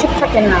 চুপ থাকেন না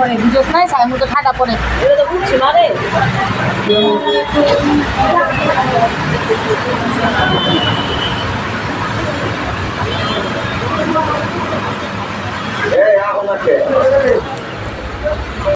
পরে বুঝোস নাই সাই মতো ঠাটা পরে। এখন আছে